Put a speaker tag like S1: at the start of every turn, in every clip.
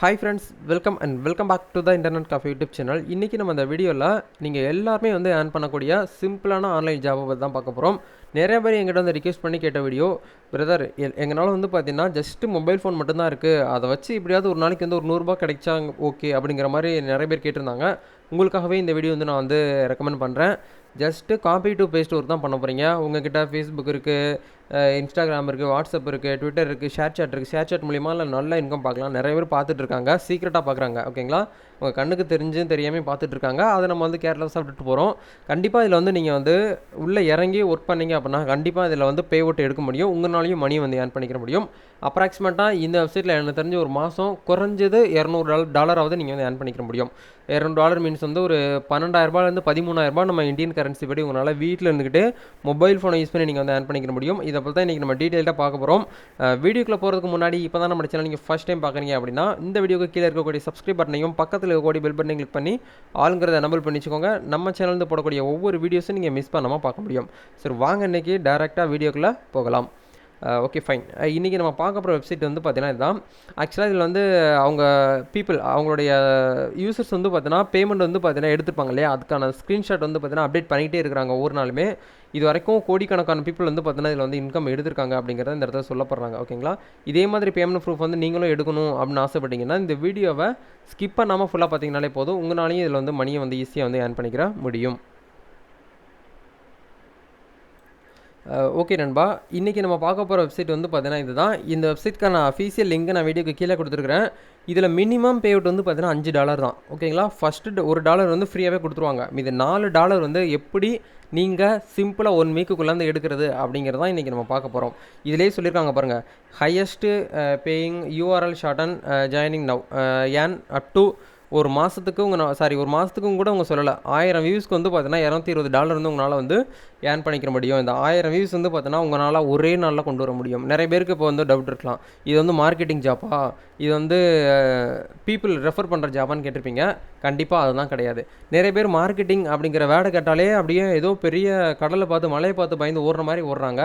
S1: Hi friends welcome and welcome back to the internet coffee YouTube channel இன்றைக்கி நம்ம இந்த வீடியோவில் நீங்கள் எல்லாருமே வந்து ஏர்ன் பண்ணக்கூடிய சிம்பிளான ஆன்லைன் ஜாபை பற்றி தான் பார்க்க போகிறோம் நிறைய பேர் எங்கிட்ட வந்து ரிக்வெஸ்ட் பண்ணி கேட்ட வீடியோ பிரதர் எங்களால் வந்து பார்த்தீங்கன்னா ஜஸ்ட்டு மொபைல் ஃபோன் மட்டும்தான் இருக்குது அதை வச்சு எப்படியாவது ஒரு நாளைக்கு வந்து ஒரு நூறுரூபா கிடைச்சா ஓகே அப்படிங்கிற மாதிரி நிறைய பேர் கேட்டிருந்தாங்க. உங்களுக்காகவே இந்த வீடியோ வந்து நான் வந்து ரெக்கமெண்ட் பண்ணுறேன் just copy to paste work தான் பண்ண போகிறீங்க உங்ககிட்ட ஃபேஸ்புக் இருக்குது இன்ஸ்டாகிராம் இருக்குது வாட்ஸ்அப் இருக்குது ட்விட்டர் இருக்குது ஷேர் சாட் இருக்குது ஷேர் சாட் மூலிமா இல்லை நல்ல இன்கம் பார்க்கலாம். நிறைய பேர் பார்த்துட்டு இருக்காங்க. சீக்கிரட்டாக பார்க்குறாங்க ஓகேங்களா உங்கள் கண்ணுக்கு தெரிஞ்சும் தெரியாமல் பார்த்துட்ருக்காங்க அதை நம்ம வந்து கேர்லெஸ்ஸாக விட்டுட்டு போகிறோம் கண்டிப்பாக இதில் வந்து நீங்கள் வந்து உள்ளே இறங்கி ஒர்க் பண்ணீங்க அப்படின்னா கண்டிப்பாக இதில் வந்து பே அவுட் எடுக்க முடியும். உங்களாலையும் மணி வந்து ஏர்ன் பண்ணிக்க முடியும். அப்ராக்சிமேட்டாக இந்த வெப்சைட்டில் எனக்கு தெரிஞ்ச ஒரு மாதம் குறைஞ்சது இரநூறு டாலர் டாலராவது நீங்கள் வந்து ஏர்ன் பண்ணிக்க முடியும். இரநூறு டாலர் மீன்ஸ் வந்து ஒரு பன்னெண்டாயிரரூபாலேருந்து பதிமூணாயிரரூபா நம்ம இந்தியன் கரன்சி படி உங்களால் வீட்டில் இருந்துக்கிட்டு மொபைல் ஃபோனை யூஸ் பண்ணி நீங்கள் வந்து ஏர்ன் பண்ணிக்க முடியும். இதை பற்றி தான் இன்றைக்கி நம்ம டீட்டெயிலாக பார்க்க போகிறோம் வீடியோக்குள்ளே போகிறதுக்கு முன்னாடி இப்போ தான் நம்ம சேனல் நீங்கள் ஃபஸ்ட் டைம் பார்க்குறீங்க அப்படின்னா இந்த வீடியோக்கு கீழே இருக்கக்கூடிய சப்ஸ்கிரைப் பட்டனையும் பக்கத்தில் இருக்கக்கூடிய பெல் பட்டனையும் கிளிக் பண்ணி ஆளுங்கிறத நம்பர் பண்ணிச்சுக்கோங்க. நம்ம சேனல்ந்து போடக்கூடிய ஒவ்வொரு வீடியோஸும் நீங்கள் மிஸ் பண்ணாமல் பார்க்க முடியும். சரி வாங்க இன்றைக்கி டேரெக்டாக வீடியோக்குள்ளே போகலாம். ஓகே ஃபைன் இன்றைக்கி நம்ம பார்க்க போகிற வெப்சைட் வந்து பார்த்தீங்கன்னா இதுதான். ஆக்சுவலாக இதில் வந்து அவங்க பீப்புள் அவங்களுடைய யூசர்ஸ் வந்து பார்த்தீங்கன்னா பேமெண்ட் வந்து பார்த்தீங்கன்னா எடுத்துருப்பாங்க இல்லையா? அதுக்கான ஸ்க்ரீன்ஷாட் வந்து பார்த்தீங்கன்னா அப்டேட் பண்ணிகிட்டே இருக்கிறாங்க ஒவ்வொரு நாளுமே. இது வரைக்கும் கோடிக்கணக்கான பீப்புள் வந்து பார்த்தீங்கன்னா இதில் வந்து இன்கம் எடுத்திருக்காங்க அப்படிங்கிறத இந்த இடத்துல சொல்லப்படுறாங்க. ஓகேங்களா இதே மாதிரி பேமெண்ட் ப்ரூஃப் வந்து நீங்களும் எடுக்கணும் அப்படின்னு ஆசைப்பட்டீங்கன்னா இந்த வீடியோவை ஸ்கிப் பண்ணாமல் ஃபுல்லாக பார்த்தீங்கனாலே போதும். உங்களாலையும் இதில் வந்து மணியை வந்து ஈஸியாக வந்து ஏர்ன் பண்ணிக்கிற முடியும். ஓகே நண்பா. இன்றைக்கி நம்ம பார்க்க போகிற வெப்சைட் வந்து பார்த்தீங்கன்னா இதுதான். இந்த வெப்சைட்க்கான அஃபீஷியல் லிங்க் நான் வீடியோக்கு கீழே கொடுத்துருக்குறேன். இதில் மினிமம் பே அவுட் வந்து பார்த்தீங்கன்னா அஞ்சு டாலர் தான். ஓகேங்களா ஃபஸ்ட்டு ஒரு டாலர் வந்து ஃப்ரீயாகவே கொடுத்துருவாங்க. இது நாலு டாலர் வந்து எப்படி நீங்கள் சிம்பிளாக ஒன் வீக்குக்குள்ளேருந்து எடுக்கிறது அப்படிங்கிறது தான் இன்றைக்கி நம்ம பார்க்க போகிறோம் இதிலே சொல்லியிருக்காங்க பாருங்கள் highest paying URL short and joining now earn up to ஒரு மாதத்துக்கு உங்கள் சாரி ஒரு மாதத்துக்கும் கூட உங்கள் சொல்லலை. ஆயிரம் வியூஸ்க்கு வந்து பார்த்தீங்கன்னா இரநூத்தி இருபது டாலர் வந்து உங்களால் வந்து ஏர்ன் பண்ணிக்கிற முடியும். இந்த ஆயிரம் வியூஸ் வந்து பார்த்தீங்கன்னா உங்களால் ஒரே நாளில் கொண்டு வர முடியும். நிறைய பேருக்கு இப்போ வந்து டவுட் இருக்கலாம். இது வந்து மார்க்கெட்டிங் ஜாப்பா இது வந்து பீப்புள் ரெஃபர் பண்ணுற ஜாபான்னு கேட்டிருப்பீங்க. கண்டிப்பாக அதுதான் கிடையாது. நிறைய பேர் மார்க்கெட்டிங் அப்படிங்கிற வேடை கேட்டாலே அப்படியே ஏதோ பெரிய கடலை பார்த்து மலையை பார்த்து பயந்து ஓடுற மாதிரி ஓடுறாங்க.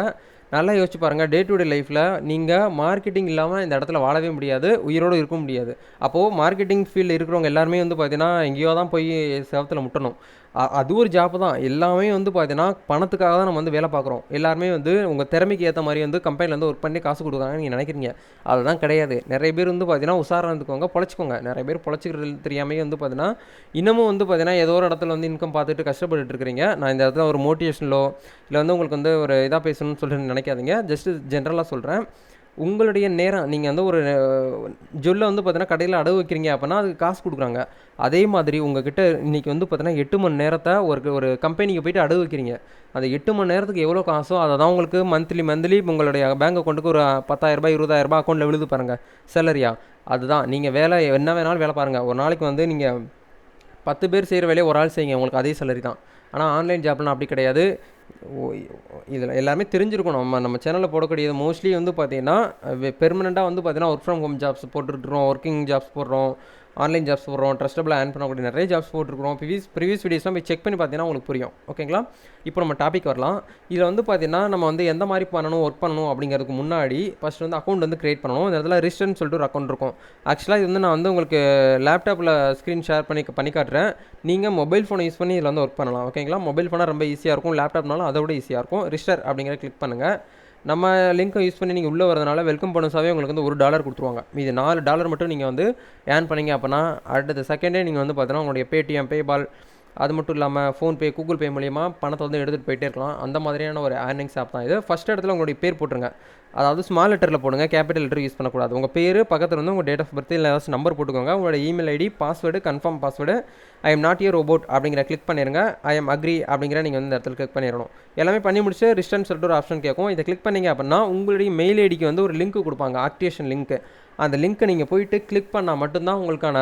S1: நல்லா யோசிச்சு பாருங்கள் டே டு டே லைஃப்பில் நீங்கள் மார்க்கெட்டிங் இல்லாமல் இந்த இடத்துல வாழவே முடியாது உயிரோடு இருக்க முடியாது. அப்போது மார்க்கெட்டிங் ஃபீல்டில் இருக்கிறவங்க எல்லாருமே வந்து பார்த்தீங்கன்னா எங்கேயோ தான் போய் சேவத்தில் முட்டணும். அது ஒரு ஜாப் தான். எல்லாமே வந்து பார்த்தீங்கன்னா பணத்துக்காக தான் நம்ம வந்து வேலை பார்க்குறோம். எல்லாருமே வந்து உங்கள் திறமைக்கு ஏற்ற மாதிரி வந்து கம்பெனியில் வந்து ஒர்க் பண்ணி காசு கொடுக்குறாங்கன்னு நீங்கள் நினைக்கிறீங்க. அதுதான் கிடையாது. நிறைய பேர் வந்து பார்த்தீங்கன்னா உசாரம் இருந்துக்கோங்க பொழைச்சிக்கோங்க. நிறைய பேர் பொழைச்சிக்கிறது தெரியாமே வந்து பார்த்தீங்கன்னா இன்னமும் வந்து பார்த்தீங்கன்னா ஏதோ ஒரு இடத்துல வந்து இன்கம் பார்த்துட்டு கஷ்டப்பட்டுட்டு இருக்கிறீங்க. நான் இந்த இடத்துல ஒரு மோட்டிவேஷனலோ இல்லை வந்து உங்களுக்கு வந்து ஒரு இதாக பேசணும்னு சொல்லிட்டு நினைக்காதீங்க. ஜஸ்ட் ஜென்ரலாக சொல்கிறேன் உங்களுடைய நேரம் நீங்கள் வந்து ஒரு ஜொல்லை வந்து பார்த்தீங்கன்னா கடையில் அடவு வைக்கிறீங்க அப்படின்னா அதுக்கு காசு கொடுக்குறாங்க. அதே மாதிரி உங்ககிட்ட இன்றைக்கி வந்து பார்த்தீங்கன்னா எட்டு மணி நேரத்தை ஒரு ஒரு கம்பெனிக்கு போயிட்டு அடவு வைக்கிறீங்க. அந்த எட்டு மணி நேரத்துக்கு எவ்வளோ காசோ அதை தான் உங்களுக்கு மந்த்லி மந்த்லி உங்களுடைய பேங்க் அக்கௌண்ட்டுக்கு ஒரு பத்தாயிரரூபா இருபதாயிரரூபா அக்கௌண்ட்டில் விழுது பாருங்கள் சேலரியா அதுதான். நீங்கள் வேலை என்ன வேணாலும் வேலை பாருங்கள் ஒரு நாளைக்கு வந்து நீங்கள் பத்து பேர் செய்கிற வேலையை ஒரு ஆள் செய்யுங்க. உங்களுக்கு அதே சேலரி தான். ஆனால் ஆன்லைன் ஜாப்லாம் அப்படி கிடையாது. இதில் எல்லாமே தெரிஞ்சிருக்கணும். நம்ம நம்ம சேனலில் போடக்கூடியது மோஸ்ட்லி வந்து பார்த்தீங்கன்னா பெர்மனெண்ட்டாக வந்து பார்த்தீங்கன்னா ஒர்க் ஃப்ரம் ஹோம் ஜாப்ஸ் போட்டுருக்குறோம் ஒர்க்கிங் ஜாப்ஸ் போடுறோம். ஆன்லைன் ஜாப்ஸ் போடுறோம் ட்ரஸ்டபிளாக ஆன் பண்ணக்கூடிய நிறைய ஜாப்ஸ் போட்டுருக்குறோம். ப்ரீவியஸ் ப்ரீவியஸ் வீடியோஸ்லாம் போய் செக் பண்ணி பார்த்தீங்கன்னா உங்களுக்கு புரியும். ஓகேங்களா இப்போ நம்ம டாபிக் வரலாம். இதில் வந்து பார்த்தீங்கன்னா நம்ம வந்து எந்த மாதிரி பண்ணணும் ஒர்க் பண்ணணும் அப்படிங்கிறதுக்கு முன்னாடி ஃபஸ்ட் வந்து அக்கௌண்ட் வந்து க்ரியேட் பண்ணணும். இந்த இடத்துல ரிஜிஸ்டர்னு சொல்லிட்டு ஒரு அக்கௌண்ட் இருக்கும். ஆக்சுவலாக இது வந்து நான் வந்து உங்களுக்கு லேப்டாப்பில் ஸ்க்ரீன் ஷேர் பண்ணி பண்ணி காட்டுறேன். நீங்கள் மொபைல் ஃபோனை யூஸ் பண்ணி இதில் வந்து ஒர்க் பண்ணலாம். ஓகேங்களா மொபைல் ஃபோனாக ரொம்ப ஈஸியாக இருக்கும். லேப்டாப்னாலும் அதை விட ஈஸியாக இருக்கும். ரிஜிஸ்டர் அப்படிங்கிற கிளிக் பண்ணுங்கள் நம்ம லிங்க்கை யூஸ் பண்ணி நீங்கள் உள்ளே வரதுனால வெல்கம் போனஸாகவே உங்களுக்கு வந்து ஒரு டாலர் கொடுத்துருவாங்க. இது நாலு டாலர் மட்டும் நீங்கள் வந்து ஏர்ன் பண்ணிங்க அப்படின்னா அடுத்த செகண்டே நீங்கள் வந்து பார்த்தீங்கன்னா உங்களுடைய பேடிஎம் பேபால் அது மட்டும் இல்லாமல் ஃபோன்பே கூகுள் பே மூலியமாக பணத்தை வந்து எடுத்துகிட்டு போயிட்டே இருக்கலாம். அந்த மாதிரியான ஒரு ஏர்னிங்ஸ் ஆப் தான் இது. ஃபஸ்ட் இடத்துல உங்களுடைய பேர் போட்டுருங்க. அதாவது ஸ்மால் லெட்டரில் போடுங்க. கேபிட்டல் லெட்டர் யூஸ் பண்ணக்கூடாது. உங்கள் பேர் பக்கத்தில் வந்து உங்கள் டேட் ஆஃப் பர்த் இல்லை ஏதாச்சும் நம்பர் போட்டுக்கோங்க. உங்களோட email ID password confirm password I am not a robot அப்படிங்கிற கிளிக் பண்ணிடுங்க ஐ எம் அக்ரி அப்படிங்கிற நீங்கள் வந்து இந்த இடத்துல கிளிக் பண்ணிடணும். எல்லாமே பண்ணி முடிச்சு ரிஸ்டன் சொல்லிட்டு ஒரு ஆப்ஷன் கேட்கும் இதை கிளிக் பண்ணிங்க அப்படின்னா உங்களுடைய மெயில் ஐடிக்கு வந்து ஒரு லிங்க் கொடுப்பாங்க. ஆக்டிவேஷன் லிங்க் அந்த லிங்க்கை நீங்கள் போயிட்டு கிளிக் பண்ணால் மட்டும்தான் உங்களுக்கான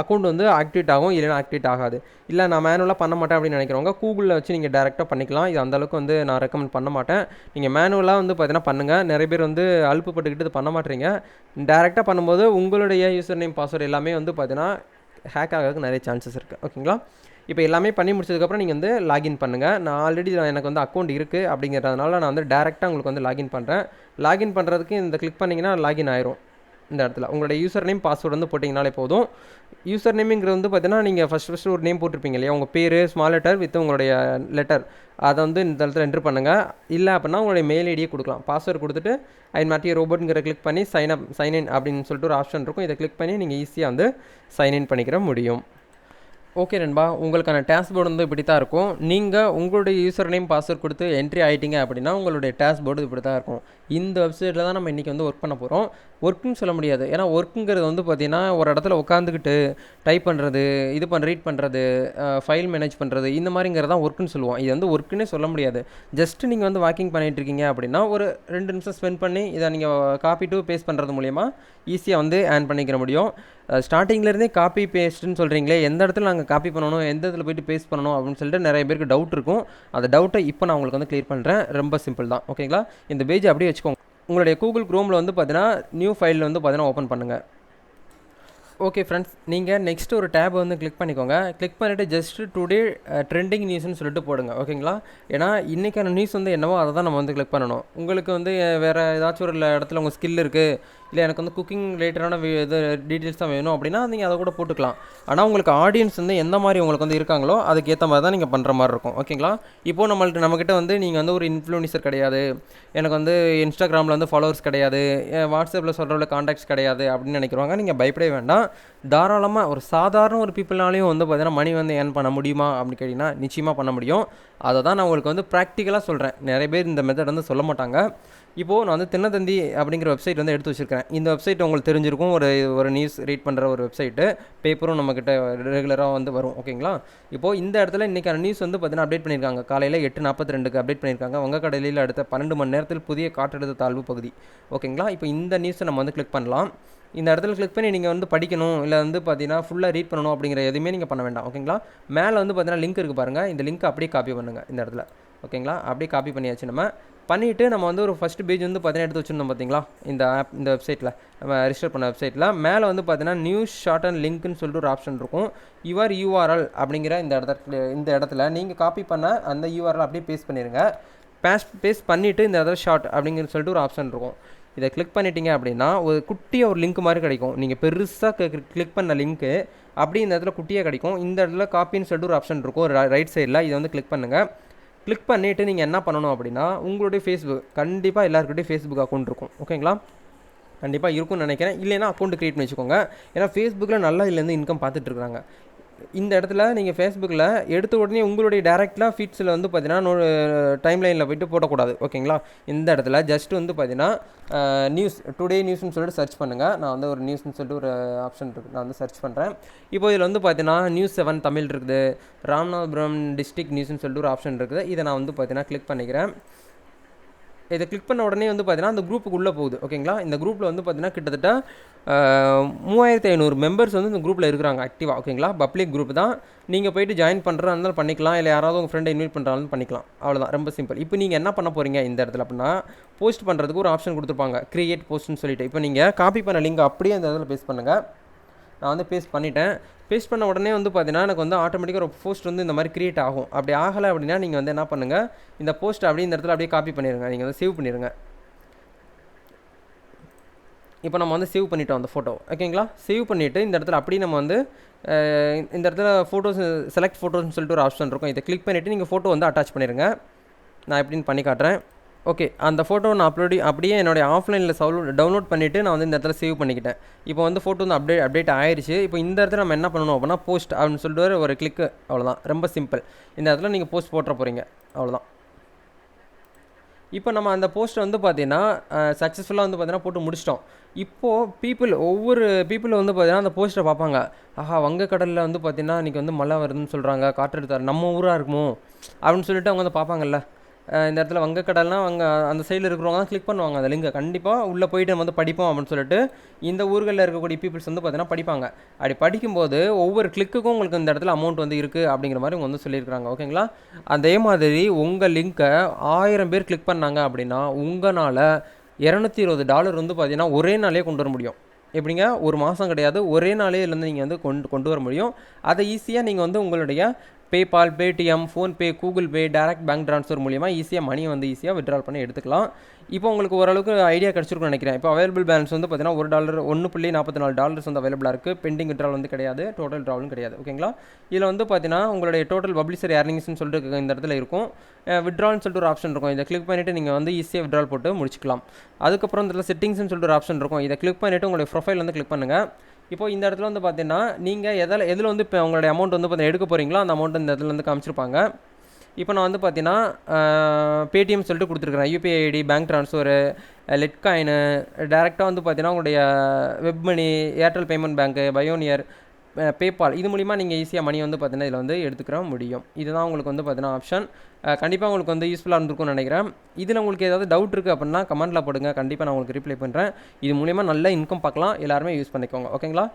S1: அக்கௌண்ட் வந்து ஆக்டிவேட் ஆகும் இல்லைனா ஆக்டிவேட் ஆகாது. இல்லை நான் மேனுவலாக பண்ண மாட்டேன் அப்படின்னு நினைக்கிறவங்க கூகுளில் வச்சு நீங்கள் டேரெக்டாக பண்ணிக்கலாம். இது அந்தளவுக்கு வந்து நான் ரெக்கமெண்ட் பண்ண மாட்டேன். நீங்கள் மேனுவலாக வந்து பார்த்தீங்கன்னா பண்ணுங்கள் நிறைய பேர் வந்து அலுப்புப்பட்டுக்கிட்டு இது பண்ண மாட்டேறீங்க டேரெக்டாக பண்ணும்போது உங்களுடைய யூசர் நேம் பாஸ்வேர்டு எல்லாமே வந்து பார்த்தீங்கன்னா ஹேக் ஆகிறதுக்கு நிறைய சான்சஸ் இருக்குது ஓகேங்களா இப்போ எல்லாமே பண்ணி முடிச்சதுக்கப்புறம் நீங்கள் வந்து லாகின் பண்ணுங்கள் நான் ஆல்ரெடி எனக்கு வந்து அக்கௌண்ட் இருக்குது அப்படிங்கிறதுனால நான் வந்து டேரெக்டாக உங்களுக்கு வந்து லாகின் பண்ணுறேன் லாகின் பண்ணுறதுக்கு இந்த கிளிக் பண்ணிங்கன்னா லாகின் ஆயிரும். இந்த இடத்துல. உங்களுடைய யூசர் நேம் பாஸ்வேர்டு வந்து போட்டிங்கனாலே போதும். யூசர் நேமிங்கிறது வந்து பார்த்தீங்கன்னா நீங்கள் ஃபஸ்ட் ஃபஸ்ட்டு ஒரு நேம் போட்டிருப்பீங்க இல்லையா? உங்கள் பேர் ஸ்மால் லெட்டர் வித் உங்களுடைய லெட்டர் அதை வந்து இந்த இடத்துல என்ட்ரு பண்ணுங்கள் இல்லை அப்படின்னா உங்களுடைய மெயில் ஐடியை கொடுக்கலாம். பாஸ்வேர்டு கொடுத்துட்டு ஐ மாட்டி ரோபோட்ங்கிற கிளிக் பண்ணி சைன் அப் சைன் இன் அப்படின்னு சொல்லிட்டு ஒரு ஆப்ஷன் இருக்கும். இதை கிளிக் பண்ணி நீங்கள் ஈஸியாக வந்து சைன் இன் பண்ணிக்கிற முடியும். ஓகே நண்பா. உங்களுக்கான டேஷ்போர்டு வந்து இப்படி தான் இருக்கும். நீங்கள் உங்களுடைய யூசர் நேம் பாஸ்வேர்ட் கொடுத்து என்ட்ரி ஆகிட்டீங்க அப்படின்னா உங்களுடைய டேஷ்போர்டு இப்படி தான் இருக்கும். இந்த வெப்சைட்டில் தான் நம்ம இன்றைக்கி வந்து ஒர்க் பண்ண போகிறோம் ஒர்க்குன்னு சொல்ல முடியாது. ஏன்னா ஒர்க்குங்கிறது வந்து பார்த்திங்கன்னா ஒரு இடத்துல உட்காந்துக்கிட்டு டைப் பண்ணுறது இது பண்ண ரீட் பண்ணுறது ஃபைல் மேனேஜ் பண்ணுறது இந்த மாதிரிங்கிறது தான் ஒர்க்குன்னு சொல்லுவோம். இது வந்து ஒர்க்குன்னே சொல்ல முடியாது. ஜஸ்ட் நீங்கள் வந்து வாக்கிங் பண்ணிகிட்டு இருக்கீங்க அப்படின்னா ஒரு ரெண்டு நிமிஷம் ஸ்பெண்ட் பண்ணி இதை நீங்கள் காப்பி டு பேஸ்ட் பண்ணுறது மூலிமா ஈஸியாக வந்து ஏன் பண்ணிக்கிற முடியும். ஸ்டார்டிங்லேருந்தே காப்பி பேஸ்ட்டுன்னு சொல்கிறீங்களே எந்த இடத்துல நாங்கள் காப்பி பண்ணணும் எந்த இடத்துல போயிட்டு பேஸ்ட் பண்ணணும் அப்படின்னு சொல்லிட்டு நிறைய பேருக்கு டவுட் இருக்கும். அந்த டவுட்டை இப்போ நான் உங்களுக்கு வந்து க்ளியர் பண்ணுறேன் ரொம்ப சிம்பிள் தான். ஓகேங்களா இந்த பேஜ் அப்படியே வச்சுக்கோங்க. உங்களுடைய கூகுள் க்ரோமில் வந்து பார்த்தீங்கன்னா நியூ ஃபைல் வந்து பார்த்தீங்கன்னா ஓப்பன் பண்ணுங்கள் ஓகே ஃப்ரெண்ட்ஸ் நீங்கள் நெக்ஸ்ட் ஒரு டேப் வந்து கிளிக் பண்ணிக்கோங்க. கிளிக் பண்ணிவிட்டு ஜஸ்ட் டுடே ட்ரெண்டிங் நியூஸ்னு சொல்லிட்டு போடுங்க ஓகேங்களா ஏன்னா இன்றைக்கான நியூஸ் வந்து என்னவோ அதை தான் நம்ம வந்து கிளிக் பண்ணணும். உங்களுக்கு வந்து வேறு ஏதாச்சும் ஒரு இடத்துல உங்கள் ஸ்கில் இருக்குது இல்லை எனக்கு வந்து குக்கிங் ரிலேட்டடான இது டீட்டெயில்ஸ் தான் வேணும் அப்படின்னா நீங்கள் அதை கூட போட்டுக்கலாம். ஆனால் உங்களுக்கு ஆடியன்ஸ் வந்து எந்த மாதிரி உங்களுக்கு வந்து இருக்காங்களோ அதுக்கு ஏற்ற மாதிரி தான் நீங்கள் பண்ணுற மாதிரி இருக்கும் ஓகேங்களா இப்போது நம்மள்ட்ட நம்மக்கிட்ட வந்து நீங்கள் வந்து ஒரு இன்ஃப்ளூன்சர் கிடையாது. எனக்கு வந்து இன்ஸ்டாகிராமில் வந்து ஃபாலோவர்ஸ் கிடையாது. வாட்ஸ்அப்பில் சொல்கிறவங்கள காண்டாக்ட்ஸ் கிடையாது அப்படின்னு நினைக்கிறவங்க நீங்கள் பயப்படவே வேண்டாம். தாராளமாக ஒரு சாதாரண ஒரு பீப்புள்னாலையும் வந்து பார்த்தீங்கன்னா மணி வந்து ஏர்ன் பண்ண முடியுமா அப்படின்னு கேட்டிங்கன்னா நிச்சயமாக பண்ண முடியும். அதை தான் நான் உங்களுக்கு வந்து ப்ராக்டிக்கலாக சொல்கிறேன் நிறைய பேர் இந்த மெத்தட் வந்து சொல்ல மாட்டாங்க. இப்போது நான் வந்து தின்னத்தந்தி அப்படிங்கிற வெப்சைட் வந்து எடுத்து வச்சுருக்கேன் இந்த வெப்சைட் உங்களுக்கு தெரிஞ்சிருக்கும். ஒரு ஒரு நியூஸ் ரீட் பண்ணுற ஒரு வெப்சைட்டு பேப்பரும் நம்மக்கிட்ட ரெகுலராக வந்து வரும். ஓகேங்களா இப்போது இந்த இடத்துல இன்றைக்கான நியூஸ் வந்து பார்த்தீங்கன்னா அப்டேட் பண்ணியிருக்காங்க. காலையில் எட்டு நாற்பத்தி ரெண்டுக்கு அப்டேட் பண்ணியிருக்காங்க. வங்க கடலில் அடுத்த பன்னெண்டு மணி நேரத்தில் புதிய காற்றழுத்த தாழ்வு பகுதி. ஓகேங்களா இப்போ இந்த நியூஸை நம்ம வந்து கிளிக் பண்ணலாம். இந்த இடத்துல கிளிக் பண்ணி நீங்கள் வந்து படிக்கணும். இல்லை வந்து பார்த்தீங்கன்னா ஃபுல்லாக ரீட் பண்ணணும் அப்படிங்கிற எதுவுமே நீங்கள் பண்ண வேண்டாம். ஓகேங்களா மேலே வந்து பார்த்தீங்கன்னா லிங்க் இருக்குது பாருங்கள் இந்த லிங்க் அப்படியே காப்பி பண்ணுங்கள் இந்த இடத்துல. ஓகேங்களா? அப்படியே காப்பி பண்ணியாச்சு நம்ம. பண்ணிவிட்டு நம்ம வந்து ஒரு ஃபஸ்ட் பேஜ் வந்து பார்த்தீங்கன்னா எடுத்து வச்சுருந்தோம் பார்த்தீங்களா இந்த ஆப் இந்த வெப்சைட்டில் நம்ம ரிஜிஸ்டர் பண்ண வெப்சைட்டில் மேலே வந்து பார்த்தீங்கன்னா நியூஸ் ஷார்ட் அண்ட் லிங்க்னு சொல்லிட்டு ஒரு ஆப்ஷன் இருக்கும். யுவர் யூஆர்எல் அப்படிங்கிற இந்த இடத்துல இந்த இடத்துல நீங்கள் காப்பி பண்ண அந்த யூஆர்எல் அப்படியே பேஸ்ட் பண்ணிடுங்க பேஸ்ட் பேஸ்ட் பண்ணிவிட்டு இந்த இடத்துல ஷார்ட் அப்படிங்கிற சொல்லிட்டு ஒரு ஆப்ஷன் இருக்கும். இதை கிளிக் பண்ணிட்டீங்க அப்படின்னா ஒரு குட்டியாக ஒரு லிங்க் மாதிரி கிடைக்கும். நீங்கள் பெருசாக கிளிக் பண்ண லிங்க்கு அப்படி இந்த இடத்துல குட்டியாக கிடைக்கும். இந்த இடத்துல காப்பின்னு சொல்லிட்டு ஒரு ஆப்ஷன் இருக்கும். ரைட் சைடில் இதை வந்து கிளிக் பண்ணுங்கள் கிளிக் பண்ணிவிட்டு நீங்கள் என்ன பண்ணணும் அப்படின்னா உங்களுடைய ஃபேஸ்புக் கண்டிப்பாக எல்லாருக்கிட்டையும் ஃபேஸ்புக் அக்கௌண்ட் இருக்கும். ஓகேங்களா கண்டிப்பாக இருக்கும்னு நினைக்கிறேன். இல்லைனா அக்கௌண்ட் க்ரியேட் பண்ணி வச்சுக்கோங்க. ஏன்னா ஃபேஸ்புக்கில் நல்லா இதுலேருந்து இன்கம் பார்த்துட்ருக்காங்க இந்த இடத்துல நீங்கள் ஃபேஸ்புக்கில் எடுத்த உடனே உங்களுடைய டேரெக்டாக ஃபீட்ஸில் வந்து பார்த்தீங்கன்னா டைம் லைனில் போய்ட்டு போடக்கூடாது. ஓகேங்களா? இந்த இடத்துல ஜஸ்ட் வந்து பார்த்தீங்கன்னா நியூஸ் டுடே நியூஸ்னு சொல்லிட்டு சர்ச் பண்ணுங்கள் நான் வந்து ஒரு நியூஸ்னு சொல்லிட்டு ஒரு ஆப்ஷன் இருக்குது நான் வந்து சர்ச் பண்ணுறேன் இப்போ இதில் வந்து பார்த்தீங்கன்னா நியூஸ் செவன் தமிழ் இருக்குது. ராமநாதபுரம் டிஸ்ட்ரிக்ட் நியூஸ்னு சொல்லிட்டு ஒரு ஆப்ஷன் இருக்குது. இதை நான் வந்து பார்த்தீங்கன்னா கிளிக் பண்ணிக்கிறேன். இதை கிளிக் பண்ண உடனே வந்து பார்த்தீங்கன்னா அந்த குரூப்புக்கு உள்ளே போகுது. ஓகேங்களா இந்த குரூப்பில் வந்து பார்த்தீங்கன்னா கிட்டத்தட்ட மூவாயிரத்தி ஐநூறு மெம்பர்ஸ் வந்து இந்த குரூப்பில் இருக்கிறாங்க ஆக்டிவாக ஓகேங்களா பப்ளிக் குரூப் தான். நீங்கள் போயிட்டு ஜாயின் பண்ணுறா இருந்தாலும் பண்ணிக்கலாம். இல்லை யாராவது உங்கள் ஃப்ரெண்டை இன்வைட் பண்ணுறாலும் பண்ணிக்கலாம். அவ்வளோதான் ரொம்ப சிம்பிள் இப்போ நீங்கள் என்ன பண்ண போகிறீங்க இந்த இடத்துல அப்படின்னா போஸ்ட் பண்ணுறதுக்கு ஒரு ஆப்ஷன் கொடுத்துருப்பாங்க. க்ரியேட் போஸ்ட்னு சொல்லிட்டு. இப்போ நீங்கள் காப்பி பண்ண லிங்க் அப்படியே அந்த இடத்துல பேஸ்ட் பண்ணுங்கள் நான் வந்து பேஸ்ட் பண்ணிட்டேன். பேஸ்ட் பண்ண உடனே வந்து பார்த்தீங்கன்னா எனக்கு வந்து ஆட்டோமேட்டிக்காக ஒரு போஸ்ட் வந்து இந்த மாதிரி க்ரியேட் ஆகும். அப்படி ஆகலை அப்படின்னா நீங்கள் வந்து என்ன பண்ணுங்கள் இந்த போஸ்ட் அப்படியே இந்த இடத்துல அப்படியே காப்பி பண்ணிடுங்க நீங்கள் வந்து சேவ் பண்ணிடுங்க இப்போ நம்ம வந்து சேவ் பண்ணிட்டோம் அந்த ஃபோட்டோ ஓகேங்களா சேவ் பண்ணிவிட்டு இந்த இடத்துல அப்படியே நம்ம வந்து இந்த இடத்துல ஃபோட்டோஸ் செலக்ட் ஃபோட்டோஸ்னு சொல்லிட்டு ஒரு ஆப்ஷன் இருக்கும். இதை கிளிக் பண்ணிவிட்டு நீங்கள் ஃபோட்டோ வந்து அட்டாச் பண்ணிடுங்க நான் எப்படின்னு பண்ணி காட்டுறேன். ஓகே அந்த ஃபோட்டோ நான் அப்லோடி அப்படியே என்னுடைய ஆஃப்லைனில் சவுல் டவுன்லோட் பண்ணிவிட்டு நான் வந்து இந்த இடத்துல சேவ் பண்ணிக்கிட்டேன். இப்போ வந்து ஃபோட்டோ வந்து அப்டேட் அப்டேட் ஆயிடுச்சு இப்போ இந்த இடத்துல நம்ம என்ன பண்ணணும் அப்படின்னா போஸ்ட் அப்படின்னு சொல்லிட்டு ஒரு கிளிக்கு அவ்வளோதான் ரொம்ப சிம்பிள் இந்த இடத்துல நீங்கள் போஸ்ட் போட்டுற போகிறீங்க அவ்வளோதான் இப்போ நம்ம அந்த போஸ்ட்டை வந்து பார்த்தீங்கன்னா சக்ஸஸ்ஃபுல்லாக வந்து பார்த்தீங்கன்னா போட்டு முடிச்சிட்டோம். இப்போது பீப்புள் ஒவ்வொரு பீப்புள் வந்து பார்த்தீங்கன்னா அந்த போஸ்ட்டை பார்ப்பாங்க. ஆஹா வங்கக்கடலில் வந்து பார்த்தீங்கன்னா இன்றைக்கி வந்து மழை வருதுன்னு சொல்கிறாங்க காற்றெடுத்தார் நம்ம ஊராக இருக்குமோ? அப்படின்னு சொல்லிட்டு அவங்க வந்து பார்ப்பாங்கல்ல. இந்த இடத்துல வங்கக்கடல்னால் அங்கே அந்த சைடில் இருக்கிறவங்க தான் கிளிக் பண்ணுவாங்க. அந்த லிங்கை கண்டிப்பாக உள்ளே போயிட்டு நம்ம வந்து படிப்போம் அப்படின்னு சொல்லிட்டு இந்த ஊர்களில் இருக்கக்கூடிய பீப்புள்ஸ் வந்து பார்த்தீங்கன்னா படிப்பாங்க. அப்படி படிக்கும்போது ஒவ்வொரு கிளிக்குக்கும் உங்களுக்கு இந்த இடத்துல அமௌண்ட் வந்து இருக்குது அப்படிங்கிற மாதிரி அவங்க வந்து சொல்லியிருக்காங்க ஓகேங்களா அதே மாதிரி உங்கள் லிங்க்கை ஆயிரம் பேர் கிளிக் பண்ணாங்க அப்படின்னா உங்களால் இரநூத்தி இருபது டாலர் வந்து பார்த்தீங்கன்னா ஒரே நாளே கொண்டு வர முடியும். எப்படிங்க? ஒரு மாதம் கிடையாது. ஒரே நாளே இருந்து நீங்கள் வந்து கொண்டு கொண்டு வர முடியும். அதை ஈஸியாக நீங்கள் வந்து உங்களுடைய PayPal Paytm PhonePe Google Pay direct bank transfer மூலியமாக ஈஸியாக மணி வந்து ஈஸியாக விட்ரால் பண்ணி எடுத்துக்கலாம். இப்போ உங்களுக்கு ஓரளவுக்கு ஐடியா கிடச்சிருக்கும்னு நினைக்கிறேன். இப்போ அவைலபிள் பேலன்ஸ் வந்து பார்த்தீங்கன்னா ஒரு டாலர் ஒன்று புள்ளி நாற்பத்தி நாலு டாலர்ஸ் வந்து அவைலபிளாக இருக்குது பெண்டிங் விட்ரால் வந்து கிடையாது. டோட்டல் ட்ராவலும் கிடையாது. ஓகேங்களா இதில் வந்து பார்த்தீங்கன்னா உங்களுடைய டோட்டல் பப்ளிஷர் ஏர்னிங்ஸ்னு சொல்லிட்டு இந்த இடத்துல இருக்கும். விட்ரால்னு சொல்லிட்டு ஒரு ஆப்ஷன் இருக்கும். இதை கிளிக் பண்ணிவிட்டு நீங்கள் வந்து ஈஸியாக விட்ரால் போட்டு முடிச்சிக்கலாம். அதுக்கப்புறம் இந்த செட்டிங்ஸ்னு சொல்லிட்டு ஒரு ஆப்ஷன் இருக்கும். இதை கிளிக் பண்ணிவிட்டு உங்களுடைய ப்ரொஃபைல் வந்து கிளிக் பண்ணுங்கள் இப்போ இந்த இடத்துல வந்து பார்த்தீங்கன்னா நீங்கள் எதில் எதில் வந்து இப்போ உங்களுடைய அமௌண்ட் வந்து பார்த்தீங்கன்னா எடுக்க போகிறீங்களோ அந்த அமௌண்ட் இந்த இடத்துல வந்து காமிச்சிருப்பாங்க. இப்போ நான் வந்து பார்த்தீங்கன்னா பேடிஎம் சொல்லிட்டு கொடுத்துருக்குறேன். UPI ID bank transfer Litecoin டேரெக்டாக வந்து பார்த்தீங்கன்னா உங்களுடைய வெப் மணி ஏர்டெல் பேமெண்ட் பேங்க்கு பயோனியர் பேபால் இது மூலிமா நீங்கள் ஈஸியாக மணி வந்து பார்த்தீங்கன்னா இதில் வந்து எடுத்துக்கிற முடியும். இதுதான் உங்களுக்கு வந்து பார்த்தீங்கன்னா ஆப்ஷன் கண்டிப்பாக உங்களுக்கு வந்து யூஸ்ஃபுல்லாக இருந்திருக்கும்னு நினைக்கிறேன். இதில் உங்களுக்கு ஏதாவது டவுட் இருக்குது அப்படின்னா கமெண்ட்டில் போடுங்க. கண்டிப்பாக நான் உங்களுக்கு ரிப்ளை பண்ணுறேன் இது மூலிமா நல்ல இன்கம் பார்க்கலாம். எல்லாருமே யூஸ் பண்ணிக்கோங்க. ஓகேங்களா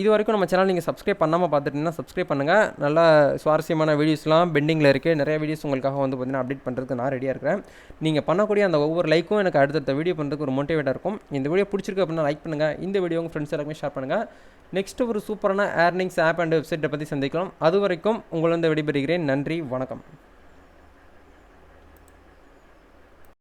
S1: இது வரைக்கும் நம்ம சேனல் நீங்கள் சப்ஸ்கிரைப் பண்ணாமல் பார்த்துட்டீங்கன்னா சப்ஸ்கிரைப் பண்ணுங்கள் நல்ல சுவாரஸ்யமான வீடியோஸ்லாம் பெண்டிங்கில் இருக்குது நிறைய வீடியோஸ் உங்களுக்காக வந்து பார்த்தீங்கன்னா அப்டேட் பண்ணுறதுக்கு நான் ரெடியாக இருக்கிறேன். நீங்கள் பண்ணக்கூடிய அந்த ஒவ்வொரு லைக்கும் எனக்கு அடுத்தடுத்த வீடியோ பண்ணுறதுக்கு ஒரு மோட்டிவேட்டாக இருக்கும். இந்த வீடியோ பிடிச்சிருக்கு அப்படின்னா லைக் பண்ணுங்கள் இந்த வீடியோ உங்கள் ஃப்ரெண்ட்ஸ் எல்லாருமே ஷேர் பண்ணுங்கள் நெக்ஸ்ட் ஒரு சூப்பரான ஏர்னிங்ஸ் ஆப் அண்ட் வெப்சைட்டை பற்றி சந்திக்கலாம். அது வரைக்கும் உங்களை வந்து விடைபெறுகிறேன். நன்றி வணக்கம்.